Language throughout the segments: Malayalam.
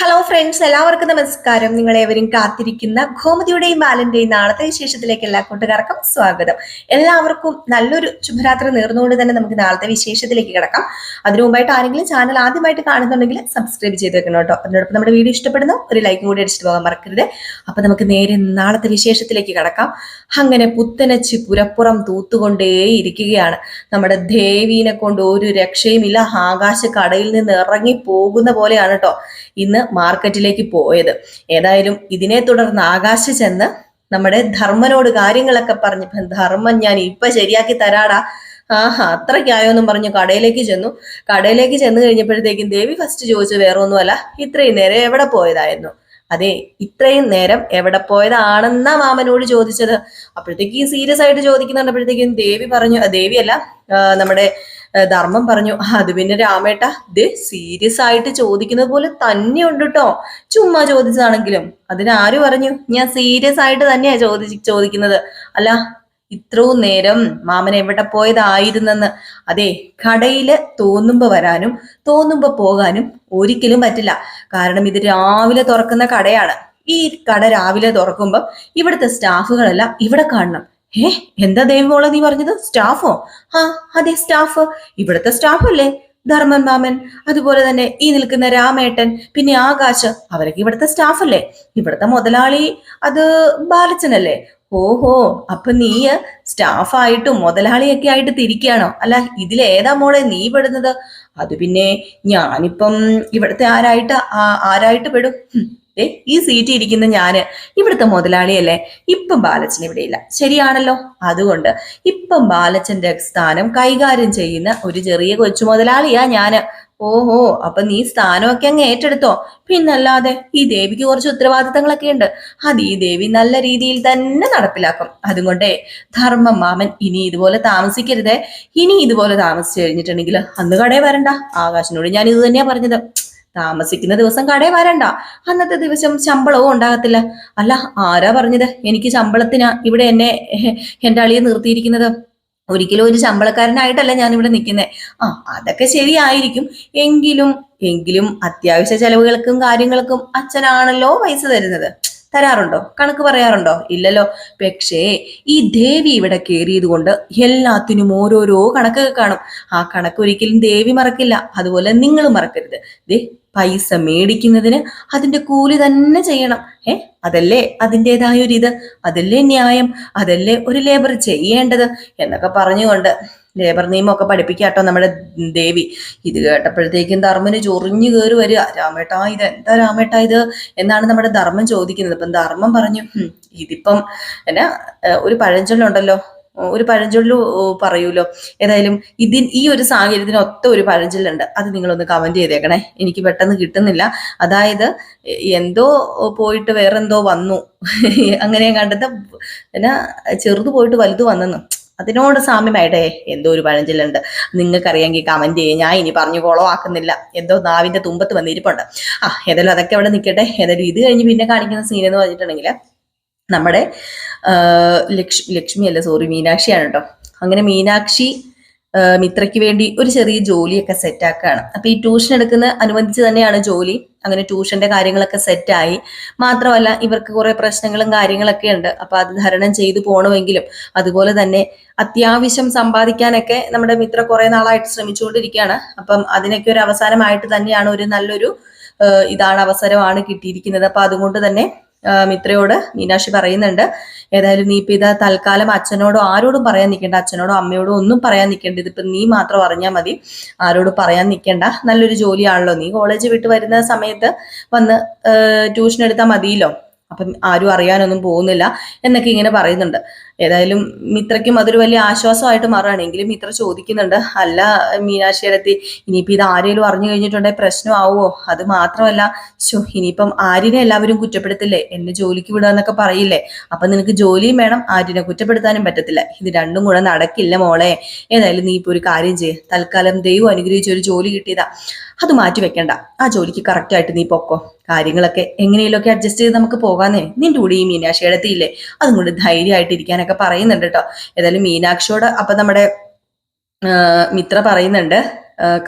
ഹലോ ഫ്രണ്ട്സ് എല്ലാവർക്കും നമസ്കാരം. നിങ്ങൾ നിങ്ങളേവരും കാത്തിരിക്കുന്ന ഗോമതിയുടെയും ബാലന്റെയും നാളത്തെ വിശേഷത്തിലേക്ക് എല്ലാ കൂട്ടുകാർക്കും സ്വാഗതം. എല്ലാവർക്കും നല്ലൊരു ശുഭരാത്രി നേർന്നുകൊണ്ട് തന്നെ നമുക്ക് നാളത്തെ വിശേഷത്തിലേക്ക് കിടക്കാം. അതിനു മുമ്പായിട്ട് ആരെങ്കിലും ചാനൽ ആദ്യമായിട്ട് കാണുന്നുണ്ടെങ്കിൽ സബ്സ്ക്രൈബ് ചെയ്ത് വെക്കണം കേട്ടോ. അതിനോടൊപ്പം നമ്മുടെ വീഡിയോ ഇഷ്ടപ്പെടുന്ന ഒരു ലൈക്കും കൂടി അടിച്ചിട്ട് പോകാൻ മറക്കരുത്. അപ്പൊ നമുക്ക് നേരെ നാളത്തെ വിശേഷത്തിലേക്ക് കിടക്കാം. അങ്ങനെ പുത്തനച്ച് പുരപ്പുറം തൂത്തുകൊണ്ടേ ഇരിക്കുകയാണ്. നമ്മുടെ ദേവീനെ കൊണ്ട് ഒരു രക്ഷയുമില്ല. ആകാശ കടയിൽ നിന്ന് ഇറങ്ങി പോകുന്ന പോലെയാണ് കേട്ടോ. ഇന്ന് മാർക്കറ്റിലേക്ക് പോയത്. ഏതായാലും ഇതിനെ തുടർന്ന് ആകാശ ചെന്ന് നമ്മുടെ ധർമ്മനോട് കാര്യങ്ങളൊക്കെ പറഞ്ഞു ധർമ്മം ഞാൻ ഇപ്പൊ ശരിയാക്കി തരാടാ. ആഹാ അത്രയ്ക്കായോന്നും പറഞ്ഞു കടയിലേക്ക് ചെന്നു. കടയിലേക്ക് ചെന്ന് കഴിഞ്ഞപ്പോഴത്തേക്കും ദേവി ഫസ്റ്റ് ചോദിച്ചു വേറെ ഒന്നുമല്ല ഇത്രയും നേരം എവിടെ പോയതായിരുന്നു? അതെ ഇത്രയും നേരം എവിടെ പോയതാണെന്നാ മാമനോട് ചോദിച്ചത്. അപ്പോഴത്തേക്കും സീരിയസ് ആയിട്ട് ചോദിക്കുന്നുണ്ടപ്പോഴത്തേക്കും ദേവി പറഞ്ഞു ദേവിയല്ല നമ്മുടെ ധർമ്മം പറഞ്ഞു. "ആ, അത് പിന്നെ രാമേട്ട ഇത് സീരിയസ് ആയിട്ട് ചോദിക്കുന്നത് പോലെ തന്നെ ഉണ്ട് കേട്ടോ ചുമ്മാ ചോദിച്ചതാണെങ്കിലും. അതിനാര് പറഞ്ഞു? ഞാൻ സീരിയസ് ആയിട്ട് തന്നെയാ ചോദിച്ച് ചോദിക്കുന്നത്. അല്ല ഇത്രയും നേരം മാമൻ എവിടെ പോയതായിരുന്നെന്ന്. അതെ കടയിൽ തോന്നുമ്പോ വരാനും തോന്നുമ്പോ പോകാനും ഒരിക്കലും പറ്റില്ല. കാരണം ഇത് രാവിലെ തുറക്കുന്ന കടയാണ്. ഈ കട രാവിലെ തുറക്കുമ്പം ഇവിടുത്തെ സ്റ്റാഫുകളെല്ലാം ഇവിടെ കാണണം. ഏ എന്താ ദേവിമോളെ നീ പറഞ്ഞത്? സ്റ്റാഫോ? ആ അതെ സ്റ്റാഫ്. ഇവിടുത്തെ സ്റ്റാഫ് അല്ലേ? ധർമ്മൻ മാമൻ അതുപോലെ തന്നെ ഈ നിൽക്കുന്ന രാമേട്ടൻ പിന്നെ ആകാശ് അവരൊക്കെ ഇവിടുത്തെ സ്റ്റാഫ് അല്ലേ? ഇവിടുത്തെ മുതലാളി അത് ബാലച്ചനല്ലേ? ഓഹോ അപ്പൊ നീ സ്റ്റാഫായിട്ടും മുതലാളിയൊക്കെ ആയിട്ട് തിരിക്കുകയാണോ അല്ല ഇതിലേതാ മോളെ നീ പെടുന്നത്? അത് പിന്നെ ഞാനിപ്പം ഇവിടുത്തെ ആരായിട്ട് ആരായിട്ട് പെടും? ദേ ഈ സീറ്റ് ഇരിക്കുന്ന ഞാൻ ഇവിടുത്തെ മുതലാളിയല്ലേ? ഇപ്പം ബാലച്ചൻ ഇവിടെ ഇല്ല ശരിയാണല്ലോ? അതുകൊണ്ട് ഇപ്പം ബാലച്ചന്റെ സ്ഥാനം കൈകാര്യം ചെയ്യുന്ന ഒരു ചെറിയ കൊച്ചു മുതലാളിയാ ഞാൻ. ഓഹോ അപ്പൊ നീ സ്ഥാനമൊക്കെ അങ്ങ് ഏറ്റെടുത്തോ. പിന്നല്ലാതെ ഈ ദേവിക്ക് കുറച്ച് ഉത്തരവാദിത്തങ്ങളൊക്കെ ഉണ്ട്. അത് ഈ ദേവി നല്ല രീതിയിൽ തന്നെ നടപ്പിലാക്കും. അതുകൊണ്ടേ ധർമ്മം മാമൻ ഇനി ഇതുപോലെ താമസിക്കരുതേ. ഇനി ഇതുപോലെ താമസിച്ചു കഴിഞ്ഞിട്ടുണ്ടെങ്കിൽ അന്ന് കടയിൽ വരണ്ട. ആകാശിനോട് ഞാൻ ഇത് തന്നെയാ പറഞ്ഞത്. താമസിക്കുന്ന ദിവസം കടയിൽ വരണ്ട. അന്നത്തെ ദിവസം ശമ്പളവും ഉണ്ടാകത്തില്ല. അല്ല ആരാ പറഞ്ഞത്? എനിക്ക് ശമ്പളത്തിനാ ഇവിടെ എന്നെ എന്റെ അളിയെ നിർത്തിയിരിക്കുന്നത്. ഒരിക്കലും ഒരു ശമ്പളക്കാരനായിട്ടല്ല ഞാൻ ഇവിടെ നിൽക്കുന്നത് ആ അതൊക്കെ ശരിയായിരിക്കും. എങ്കിലും എങ്കിലും അത്യാവശ്യ ചെലവുകൾക്കും കാര്യങ്ങൾക്കും അച്ഛനാണല്ലോ പൈസ തരുന്നത്. തരാറുണ്ടോ? കണക്ക് പറയാറുണ്ടോ? ഇല്ലല്ലോ. പക്ഷേ ഈ ദേവി ഇവിടെ കയറിയത് കൊണ്ട് എല്ലാത്തിനും ഓരോരോ കണക്കൊക്കെ കാണും. ആ കണക്ക് ഒരിക്കലും ദേവി മറക്കില്ല. അതുപോലെ നിങ്ങളും മറക്കരുത്. ദേ പൈസ മേടിക്കുന്നതിന് അതിന്റെ കൂലി തന്നെ ചെയ്യണം. ഏ? അതല്ലേ അതിന്റെതായ ഒരു ഇത് അതല്ലേ ന്യായം? അതല്ലേ ഒരു ലേബർ ചെയ്യേണ്ടത്? എന്നൊക്കെ പറഞ്ഞുകൊണ്ട് ലേബർ നിയമമൊക്കെ പഠിപ്പിക്കാട്ടോ നമ്മുടെ ദേവി. ഇത് കേട്ടപ്പോഴത്തേക്കും ധർമ്മന് ചൊറിഞ്ഞു കയറി വരിക. രാമേട്ടാ ഇത് എന്താ രാമേട്ടാ ഇത്? എന്നാണ് നമ്മുടെ ധർമ്മം ചോദിക്കുന്നത്. അപ്പം ധർമ്മം പറഞ്ഞു ഇതിപ്പം എന്നാ ഒരു പഴഞ്ചൊല്ലുണ്ടല്ലോ. ഒരു പഴഞ്ചൊല്ലു പറയൂലോ? ഏതായാലും ഇതിൻ ഈ ഒരു സാഹചര്യത്തിന് ഒത്ത ഒരു പഴഞ്ചൊല്ലുണ്ട്. അത് നിങ്ങളൊന്ന് കമന്റ് ചെയ്തേക്കണേ. എനിക്ക് പെട്ടെന്ന് കിട്ടുന്നില്ല. അതായത് എന്തോ പോയിട്ട് വേറെന്തോ വന്നു. അങ്ങനെ കണ്ടത് എന്നാ ചെറുത് പോയിട്ട് വലുത് വന്നെന്ന്. അതിനോട് സാമ്യമായിട്ടേ എന്തോ ഒരു പഴഞ്ചൊല്ലുണ്ട്. നിങ്ങൾക്കറിയാമെങ്കിൽ കമന്റ് ചെയ്യേ. ഞാൻ ഇനി പറഞ്ഞു കുളമാക്കുന്നില്ല എന്തോ നാവിന്റെ തുമ്പത്ത് വന്നിരിപ്പുണ്ട്. ആ ഏതായാലും അതൊക്കെ അവിടെ നിൽക്കട്ടെ. ഏതായാലും ഇത് കഴിഞ്ഞ് പിന്നെ കാണിക്കുന്ന സീൻ എന്ന് പറഞ്ഞിട്ടുണ്ടെങ്കിൽ നമ്മുടെ ആ, ലക്ഷ്മി അല്ല സോറി മീനാക്ഷിയാണ് കേട്ടോ. അങ്ങനെ മീനാക്ഷി മിത്രയ്ക്ക് വേണ്ടി ഒരു ചെറിയ ജോലിയൊക്കെ സെറ്റാക്കുകയാണ് അപ്പൊ ഈ ട്യൂഷൻ എടുക്കുന്ന അനുബന്ധിച്ച് തന്നെയാണ് ജോലി. അങ്ങനെ ട്യൂഷന്റെ കാര്യങ്ങളൊക്കെ സെറ്റായി മാത്രമല്ല ഇവർക്ക് കുറെ പ്രശ്നങ്ങളും കാര്യങ്ങളൊക്കെ ഉണ്ട്. അപ്പൊ അത് ധരണം ചെയ്തു പോകണമെങ്കിലും അതുപോലെ തന്നെ അത്യാവശ്യം സമ്പാദിക്കാനൊക്കെ നമ്മുടെ മിത്ര കുറെ നാളായിട്ട് ശ്രമിച്ചുകൊണ്ടിരിക്കുകയാണ്. അപ്പം അതിനൊക്കെ ഒരു അവസാനമായിട്ട് തന്നെയാണ് ഒരു നല്ലൊരു ഇതാണ് അവസരമാണ് കിട്ടിയിരിക്കുന്നത്. അപ്പൊ അതുകൊണ്ട് തന്നെ മിത്രയോട് മീനാക്ഷി പറയുന്നുണ്ട്. ഏതായാലും നീ ഇപ്പം ഇത് തൽക്കാലം അച്ഛനോടോ ആരോടും പറയാൻ നിൽക്കേണ്ട അച്ഛനോടോ അമ്മയോടോ ഒന്നും പറയാൻ നിൽക്കേണ്ട. ഇതിപ്പം നീ മാത്രം അറിഞ്ഞാൽ മതി. ആരോടും പറയാൻ നിൽക്കേണ്ട. നല്ലൊരു ജോലിയാണല്ലോ. നീ കോളേജ് വിട്ട് വരുന്ന സമയത്ത് വന്ന് ട്യൂഷൻ എടുത്താൽ മതിയല്ലോ. അപ്പം ആരും അറിയാനൊന്നും പോകുന്നില്ല എന്നൊക്കെ ഇങ്ങനെ പറയുന്നുണ്ട്. ഏതായാലും മിത്രയ്ക്കും അതൊരു വലിയ ആശ്വാസമായിട്ട് മാറുകയാണെങ്കിലും മിത്ര ചോദിക്കുന്നുണ്ട് അല്ല മീനാക്ഷിയിലെത്തി ഇനിയിപ്പോൾ ഇത് ആരെങ്കിലും അറിഞ്ഞു കഴിഞ്ഞിട്ടുണ്ടെങ്കിൽ പ്രശ്നമാവുമോ? അത് മാത്രമല്ല ശോ ഇനിയിപ്പം ആര്യനെ എല്ലാവരും കുറ്റപ്പെടുത്തില്ലേ? എന്നെ ജോലിക്ക് വിടുക എന്നൊക്കെ പറയില്ലേ? അപ്പൊ നിനക്ക് ജോലിയും വേണം ആര്യനെ കുറ്റപ്പെടുത്താനും പറ്റത്തില്ല. ഇത് രണ്ടും കൂടെ നടക്കില്ല മോളെ. ഏതായാലും നീ ഇപ്പൊ ഒരു കാര്യം ചെയ്യ്. തൽക്കാലം ദൈവം അനുഗ്രഹിച്ച ഒരു ജോലി കിട്ടിയതാ. അത് മാറ്റി വെക്കണ്ട. ആ ജോലിക്ക് കറക്റ്റ് ആയിട്ട് നീ പൊക്കോ. കാര്യങ്ങളൊക്കെ എങ്ങനെയൊക്കെ അഡ്ജസ്റ്റ് ചെയ്ത് നമുക്ക് പോകാന്നേ. നിന്റെ കൂടെ ഈ മീനാക്ഷി എടുത്തിയില്ലേ അതും കൊണ്ട് ധൈര്യമായിട്ട് ഇരിക്കാനൊക്കെ പറയുന്നുണ്ട് കേട്ടോ ഏതായാലും മീനാക്ഷിയോട് അപ്പൊ നമ്മുടെ മിത്ര പറയുന്നുണ്ട്.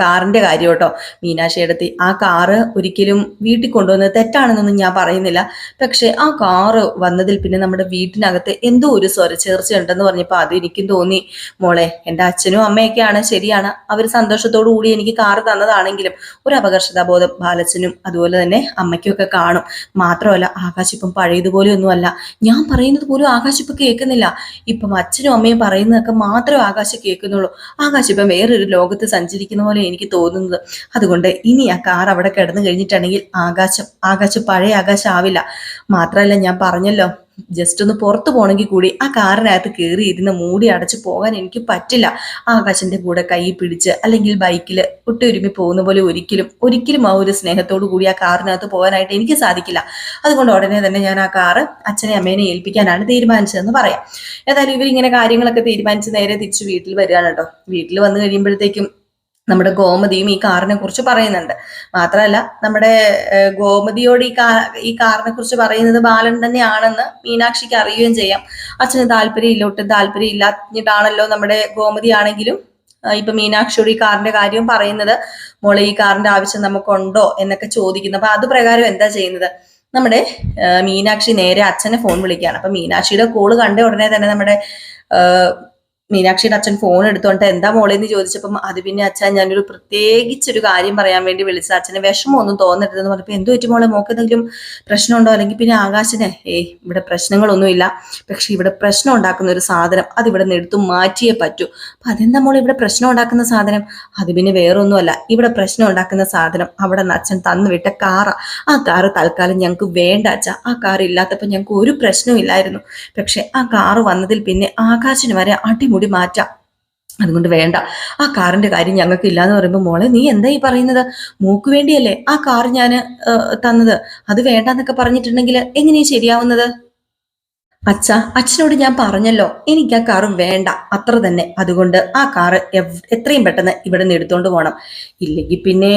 കാറിന്റെ കാര്യം കേട്ടോ. മീനാക്ഷി എടുത്തി ആ കാറ് ഒരിക്കലും വീട്ടിൽ കൊണ്ടുവന്നത് തെറ്റാണെന്നൊന്നും ഞാൻ പറയുന്നില്ല. പക്ഷെ ആ കാറ് വന്നതിൽ പിന്നെ നമ്മുടെ വീട്ടിനകത്ത് എന്തോ ഒരു സ്വരച്ചേർച്ച ഉണ്ടെന്ന് പറഞ്ഞപ്പോൾ അത് എനിക്കും തോന്നി. മോളെ എന്റെ അച്ഛനും അമ്മയൊക്കെയാണ് ശരിയാണ്. അവർ സന്തോഷത്തോടു കൂടി എനിക്ക് കാറ് തന്നതാണെങ്കിലും ഒരു അപകർഷതാബോധം ബാലച്ചനും അതുപോലെ തന്നെ അമ്മയ്ക്കും ഒക്കെ കാണും. മാത്രമല്ല ആകാശ് ഇപ്പം പഴയതുപോലെ ഒന്നുമല്ല ഞാൻ പറയുന്നത് പോലും ആകാശ് ഇപ്പം കേൾക്കുന്നില്ല. ഇപ്പം അച്ഛനും അമ്മയും പറയുന്നതൊക്കെ മാത്രമേ ആകാശ് കേൾക്കുന്നുള്ളൂ. ആകാശ് ഇപ്പം വേറൊരു ലോകത്ത് സഞ്ചരിക്കുന്ന പോലെ എനിക്ക് തോന്നുന്നത്. അതുകൊണ്ട് ഇനി ആ കാർ അവിടെ കിടന്നു കഴിഞ്ഞിട്ടുണ്ടെങ്കിൽ ആകാശം ആകാശം പഴയ ആകാശം ആവില്ല. മാത്രമല്ല ഞാൻ പറഞ്ഞല്ലോ ജസ്റ്റ് ഒന്ന് പുറത്തു പോകണമെങ്കിൽ കൂടി ആ കാറിനകത്ത് കയറി ഇരുന്ന് മൂടി അടച്ച് പോകാൻ എനിക്ക് പറ്റില്ല. ആകാശന്റെ കൂടെ കൈ പിടിച്ച് അല്ലെങ്കിൽ ബൈക്കിൽ ഒട്ടൊരുമി പോകുന്ന പോലെ ഒരിക്കലും ഒരിക്കലും ആ ഒരു സ്നേഹത്തോടു കൂടി ആ കാറിനകത്ത് പോകാനായിട്ട് എനിക്ക് സാധിക്കില്ല. അതുകൊണ്ട് ഉടനെ തന്നെ ഞാൻ ആ കാറ് അച്ഛനെ അമ്മേനെ ഏൽപ്പിക്കാനാണ് തീരുമാനിച്ചതെന്ന് പറയാം. ഏതായാലും ഇവരിങ്ങനെ കാര്യങ്ങളൊക്കെ തീരുമാനിച്ച് നേരെ തിരിച്ച് വീട്ടിൽ വരികയാണ് കേട്ടോ. വീട്ടിൽ വന്നു കഴിയുമ്പോഴത്തേക്കും നമ്മുടെ ഗോമതിയും ഈ കാറിനെ കുറിച്ച് പറയുന്നുണ്ട്. മാത്രമല്ല നമ്മുടെ ഗോമതിയോട് ഈ കാ ഈ കാറിനെ കുറിച്ച് പറയുന്നത് ബാലൻ തന്നെയാണെന്ന് മീനാക്ഷിക്ക് അറിയുകയും ചെയ്യാം. അച്ഛന് താല്പര്യമില്ല ഒട്ടും താല്പര്യം ഇല്ലാഞ്ഞിട്ടാണല്ലോ നമ്മുടെ ഗോമതി ആണെങ്കിലും ഇപ്പൊ മീനാക്ഷിയോട് ഈ കാറിന്റെ കാര്യം പറയുന്നത്. മോളെ ഈ കാറിന്റെ ആവശ്യം നമുക്കുണ്ടോ എന്നൊക്കെ ചോദിക്കുന്നു. അപ്പൊ അത് പ്രകാരം എന്താ ചെയ്യുന്നത്? നമ്മുടെ മീനാക്ഷി നേരെ അച്ഛനെ ഫോൺ വിളിക്കുകയാണ്. അപ്പൊ മീനാക്ഷിയുടെ കോൾ കണ്ട ഉടനെ തന്നെ നമ്മുടെ മീനാക്ഷിയുടെ അച്ഛൻ ഫോൺ എടുത്തോണ്ട് എന്താ മോളെ എന്ന് ചോദിച്ചപ്പം അത് പിന്നെ അച്ഛൻ ഞാനൊരു പ്രത്യേകിച്ചൊരു കാര്യം പറയാൻ വേണ്ടി വിളിച്ച അച്ഛന് വിഷമമൊന്നും തോന്നരുതെന്ന് പറഞ്ഞപ്പോൾ എന്തോ പറ്റും മോളെ? മോക്ക് എന്തെങ്കിലും പ്രശ്നമുണ്ടോ? അല്ലെങ്കിൽ പിന്നെ ആകാശിനെ? ഏയ് ഇവിടെ പ്രശ്നങ്ങളൊന്നുമില്ല. പക്ഷെ ഇവിടെ പ്രശ്നം ഉണ്ടാക്കുന്ന ഒരു സാധനം അത് ഇവിടെ നിന്ന് എടുത്തു മാറ്റിയേ പറ്റൂ. അപ്പൊ അതെന്താ മോളെ ഇവിടെ പ്രശ്നം ഉണ്ടാക്കുന്ന സാധനം? അത് പിന്നെ വേറൊന്നുമല്ല. ഇവിടെ പ്രശ്നം ഉണ്ടാക്കുന്ന സാധനം അവിടെ നിന്ന് അച്ഛൻ തന്നുവിട്ട കാറാ. ആ കാറ് തൽക്കാലം ഞങ്ങൾക്ക് വേണ്ട അച്ഛ. ആ കാർ ഇല്ലാത്തപ്പോൾ ഞങ്ങൾക്ക് ഒരു പ്രശ്നവും ഇല്ലായിരുന്നു. പക്ഷെ ആ കാറ് വന്നതിൽ പിന്നെ ആകാശിന് വരെ അടിമുടി മാറ്റാം. അതുകൊണ്ട് വേണ്ട. ആ കാറിന്റെ കാര്യം ഞങ്ങൾക്ക് ഇല്ലാന്ന് പറയുമ്പോൾ മോളെ നീ എന്താ ഈ പറയുന്നത്? മൂക്ക് വേണ്ടിയല്ലേ ആ കാർ ഞാൻ തന്നത്? അത് വേണ്ടെന്നൊക്കെ പറഞ്ഞിട്ടുണ്ടെങ്കിൽ എങ്ങനെയാ ശരിയാവുന്നത്? അച്ഛ അച്ഛനോട് ഞാൻ പറഞ്ഞല്ലോ. എനിക്ക് ആ കാറ് വേണ്ട. അത്ര തന്നെ. അതുകൊണ്ട് ആ കാറ് എത്രയും പെട്ടെന്ന് ഇവിടെ നിന്ന് എടുത്തോണ്ട് പോകണം ഇല്ലെങ്കിൽ പിന്നെ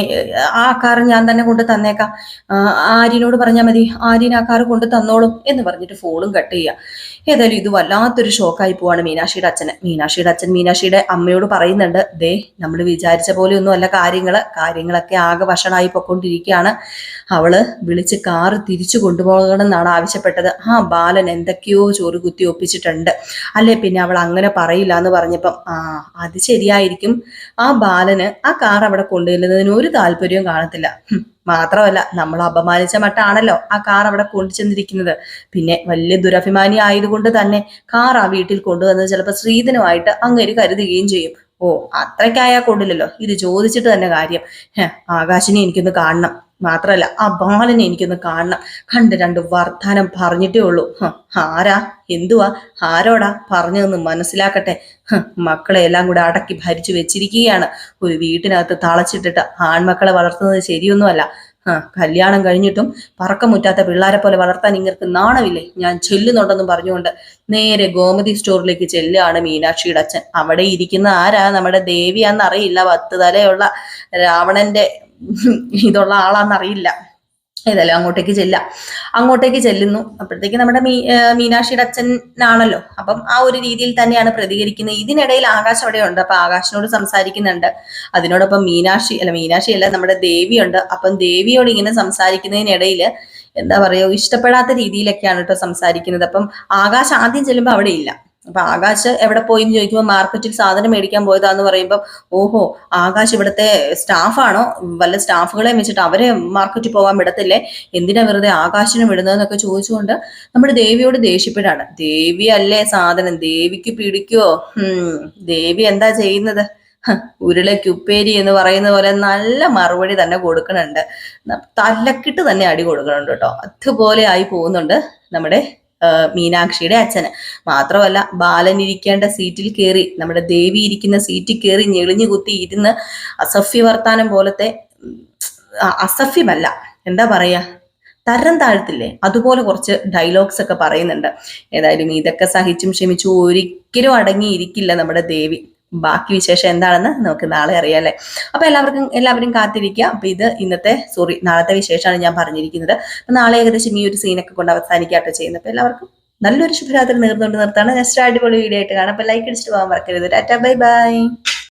ആ കാറ് ഞാൻ തന്നെ കൊണ്ട് തന്നേക്കാം. ആര്യനോട് പറഞ്ഞാൽ മതി. ആര്യൻ ആ കാറ് കൊണ്ട് തന്നോളും എന്ന് പറഞ്ഞിട്ട് ഫോണും കട്ട് ചെയ്യുക ഏതായാലും ഇത് വല്ലാത്തൊരു ഷോക്കായി പോവാണ് മീനാക്ഷിയുടെ അച്ഛന്. മീനാക്ഷിയുടെ അച്ഛൻ മീനാക്ഷിയുടെ അമ്മയോട് പറയുന്നുണ്ട് ദേ നമ്മൾ വിചാരിച്ച പോലെ അല്ല കാര്യങ്ങൾ കാര്യങ്ങളൊക്കെ ആകെ വഷണായി പൊക്കൊണ്ടിരിക്കുകയാണ് അവൾ വിളിച്ച് കാറ് തിരിച്ചു കൊണ്ടുപോകണം എന്നാണ് ആവശ്യപ്പെട്ടത്. ആ ബാലൻ എന്തൊക്കെയോ ചോറ് കുത്തി ഒപ്പിച്ചിട്ടുണ്ട്. അല്ലെ പിന്നെ അവൾ അങ്ങനെ പറയില്ല എന്ന് പറഞ്ഞപ്പം ആ അത് ശരിയായിരിക്കും. ആ ബാലന് ആ കാർ അവിടെ കൊണ്ടുചെല്ലുന്നതിന് ഒരു താല്പര്യവും കാണത്തില്ല. മാത്രമല്ല നമ്മൾ അപമാനിച്ച മട്ടാണല്ലോ ആ കാർ അവിടെ കൊണ്ടുചെന്നിരിക്കുന്നത്. പിന്നെ വലിയ ദുരഭിമാനി ആയതുകൊണ്ട് തന്നെ കാർ ആ വീട്ടിൽ കൊണ്ടുവന്നത് ചിലപ്പോൾ ശ്രീധനുമായിട്ട് അങ്ങേര് കരുതുകയും ചെയ്യും. ഓ അത്രയ്ക്കായാ കൊണ്ടില്ലല്ലോ ഇത് ചോദിച്ചിട്ട് തന്നെ കാര്യം. ആകാശിനെ എനിക്കൊന്ന് കാണണം. മാത്രല്ല ആ ബാലനെ എനിക്കൊന്ന് കാണണം. കണ്ട് രണ്ട് വർത്താനം പറഞ്ഞിട്ടേ ഉള്ളൂ. ആരാ? എന്തുവാ? ആരോടാ? പറഞ്ഞതെന്ന് മനസ്സിലാക്കട്ടെ. മക്കളെ എല്ലാം കൂടെ അടക്കി ഭരിച്ചു വെച്ചിരിക്കുകയാണ്. ഒരു വീട്ടിനകത്ത് തളച്ചിട്ടിട്ട് ആൺമക്കളെ വളർത്തുന്നത് ശരിയൊന്നുമല്ല. കല്യാണം കഴിഞ്ഞിട്ടും പറക്കമുറ്റാത്ത പിള്ളേരെ പോലെ വളർത്താൻ ഇങ്ങർക്ക് നാണമില്ലേ? ഞാൻ ചെല്ലുന്നുണ്ടെന്നും പറഞ്ഞുകൊണ്ട് നേരെ ഗോമതി സ്റ്റോറിലേക്ക് ചെല്ലുകയാണ് മീനാക്ഷിയുടെ അച്ഛൻ. അവിടെ ഇരിക്കുന്ന ആരാ നമ്മുടെ ദേവിയാന്നറിയില്ല പത്ത് തലയുള്ള രാവണന്റെ ഇതുള്ള ആളാന്നറിയില്ല ഏതായാലും അങ്ങോട്ടേക്ക് ചെല്ലാം അങ്ങോട്ടേക്ക് ചെല്ലുന്നു. അപ്പോഴത്തേക്ക് നമ്മുടെ മീ മീനാക്ഷിയുടെ അച്ഛനാണല്ലോ അപ്പം ആ ഒരു രീതിയിൽ തന്നെയാണ് പ്രതികരിക്കുന്നത്. ഇതിനിടയിൽ ആകാശ് അവിടെ ഉണ്ട് അപ്പൊ ആകാശിനോട് സംസാരിക്കുന്നുണ്ട്. അതിനോടൊപ്പം മീനാക്ഷി അല്ല മീനാക്ഷി അല്ല നമ്മുടെ ദേവിയുണ്ട്. അപ്പം ദേവിയോട് ഇങ്ങനെ സംസാരിക്കുന്നതിനിടയിൽ എന്താ പറയുക ഇഷ്ടപ്പെടാത്ത രീതിയിലൊക്കെയാണ് കേട്ടോ സംസാരിക്കുന്നത്. അപ്പം ആകാശ് ആദ്യം ചെല്ലുമ്പോൾ അവിടെ ഇല്ല. അപ്പൊ ആകാശ് എവിടെ പോയി എന്ന് ചോദിക്കുമ്പോൾ മാർക്കറ്റിൽ സാധനം മേടിക്കാൻ പോയതാന്ന് പറയുമ്പോൾ ഓഹോ ആകാശ് ഇവിടുത്തെ സ്റ്റാഫാണോ വല്ല സ്റ്റാഫുകളെ വെച്ചിട്ട് അവരെ മാർക്കറ്റിൽ പോകാൻ വിടത്തില്ലേ? എന്തിനാ വെറുതെ ആകാശിനും വിടുന്നതെന്നൊക്കെ ചോദിച്ചുകൊണ്ട് നമ്മുടെ ദേവിയോട് ദേഷ്യപ്പെടാണ്. ദേവി അല്ലേ സാധനം? ദേവിക്ക് പിടിക്കുവോ? ദേവി എന്താ ചെയ്യുന്നത്? ഉരുളക്കുപ്പേരി എന്ന് പറയുന്ന പോലെ നല്ല മറുപടി തന്നെ കൊടുക്കണുണ്ട് ന- തലക്കിട്ട് തന്നെ അടി കൊടുക്കണുണ്ട് കേട്ടോ. അതുപോലെ ആയി പോകുന്നുണ്ട് നമ്മുടെ മീനാക്ഷിയുടെ അച്ഛന്. മാത്രമല്ല ബാലൻ ഇരിക്കേണ്ട സീറ്റിൽ കയറി നമ്മുടെ ദേവി ഇരിക്കുന്ന സീറ്റിൽ കയറി ഞെളിഞ്ഞു കുത്തി ഇരുന്ന് അസഫ്യ വർത്താനം പോലത്തെ അസഫ്യമല്ല എന്താ പറയാ? തരം താഴ്ത്തില്ലേ? അതുപോലെ കുറച്ച് ഡയലോഗ്സ് ഒക്കെ പറയുന്നുണ്ട്. ഏതായാലും ഇതൊക്കെ സഹിച്ചും ക്ഷമിച്ചും ഒരിക്കലും അടങ്ങിയിരിക്കില്ല നമ്മുടെ ദേവി. ബാക്കി വിശേഷം എന്താണെന്ന് നമുക്ക് നാളെ അറിയാം അല്ലേ? അപ്പൊ എല്ലാവർക്കും എല്ലാവരും കാത്തിരിക്കുക അപ്പൊ ഇത് ഇന്നത്തെ സോറി നാളത്തെ വിശേഷമാണ് ഞാൻ പറഞ്ഞിരിക്കുന്നത്. അപ്പൊ നാളെ ഏകദേശം ഈ ഒരു സീനൊക്കെ കൊണ്ട് അവസാനിക്കാട്ടോ ചെയ്യുന്നത്. അപ്പൊ എല്ലാവർക്കും നല്ലൊരു ശുഭരാത്രി നേർന്നുകൊണ്ട് നിർത്താണ് നെക്സ്റ്റ് അടിപൊളി വീഡിയോ ആയിട്ട് കാണാം. അപ്പൊ ലൈക്ക് അടിച്ചിട്ട് പോകാൻ മറക്കരുത്. Tata bye bye